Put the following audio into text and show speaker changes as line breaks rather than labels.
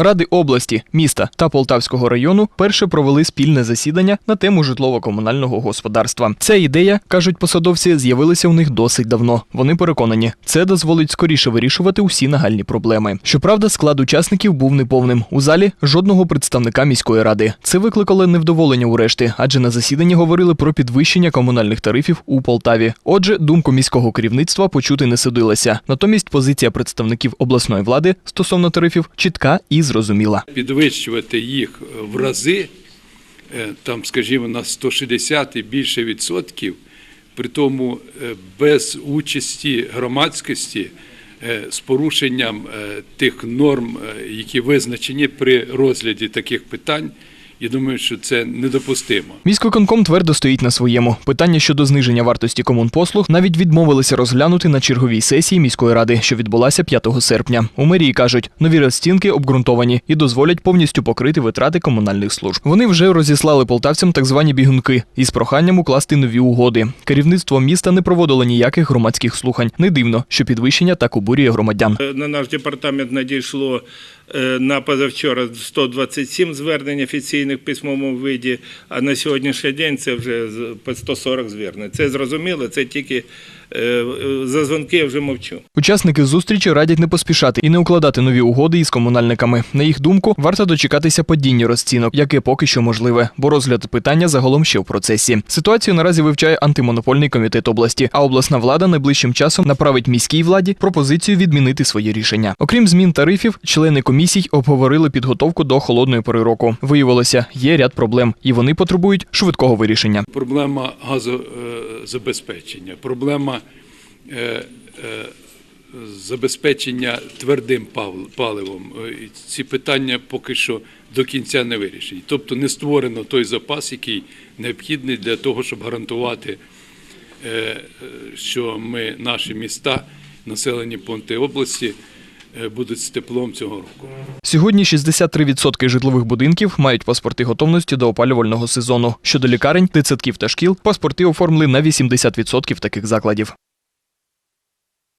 Ради області, міста та Полтавського району перше провели спільне засідання на тему житлово-комунального господарства. Ця ідея, кажуть посадовці, з'явилася у них досить давно. Вони переконані, це дозволить скоріше вирішувати усі нагальні проблеми. Щоправда, склад учасників був неповним. У залі жодного представника міської ради. Це викликало невдоволення у решти, адже на засіданні говорили про підвищення комунальних тарифів у Полтаві. Отже, думку міського керівництва почути не судилося. Натомість позиція представників обласної влади стосовно тарифів чітка і зрозуміла.
підвищувати їх в рази, е, там, скажімо, на 160 і більше відсотків, при тому е, без участі громадськості, е, з порушенням тих норм, які визначені при розгляді таких питань, я думаю, що це недопустимо.
Міськвиконком твердо стоїть на своєму. Питання щодо зниження вартості комунпослуг навіть відмовилися розглянути на черговій сесії міської ради, що відбулася 5 серпня. У мерії кажуть, нові розцінки обґрунтовані і дозволять повністю покрити витрати комунальних служб. Вони вже розіслали полтавцям так звані бігунки із проханням укласти нові угоди. Керівництво міста не проводило ніяких громадських слухань. Не дивно, що підвищення так обурює громадян.
Е, На наш департамент надійшло на позавчора 127 звернень офіційних в письмовому виді, а на сьогоднішній день це вже по 140 звернень. Це зрозуміло, це тільки е, е, за дзвонки я вже мовчу.
Учасники зустрічі радять не поспішати і не укладати нові угоди із комунальниками. На їх думку, варто дочекатися падіння розцінок, яке поки що можливе, бо розгляд питання загалом ще в процесі. Ситуацію наразі вивчає антимонопольний комітет області, а обласна влада найближчим часом направить міській владі пропозицію відмінити своє рішення. Окрім змін тарифів, члени комісій обговорили підготовку до холодної пори року. Виявилося, є ряд проблем, і вони потребують швидкого вирішення.
Проблема газозабезпечення, проблема е, е, забезпечення твердим паливом. Е, Ці питання поки що до кінця не вирішені. Тобто не створено той запас, який необхідний для того, щоб гарантувати, е, е, що ми, наші міста, населені пункти області, е, будуть з теплом цього року.
Сьогодні 63% житлових будинків мають паспорти готовності до опалювального сезону. Щодо лікарень, дитсадків та шкіл, паспорти оформили на 80% таких закладів.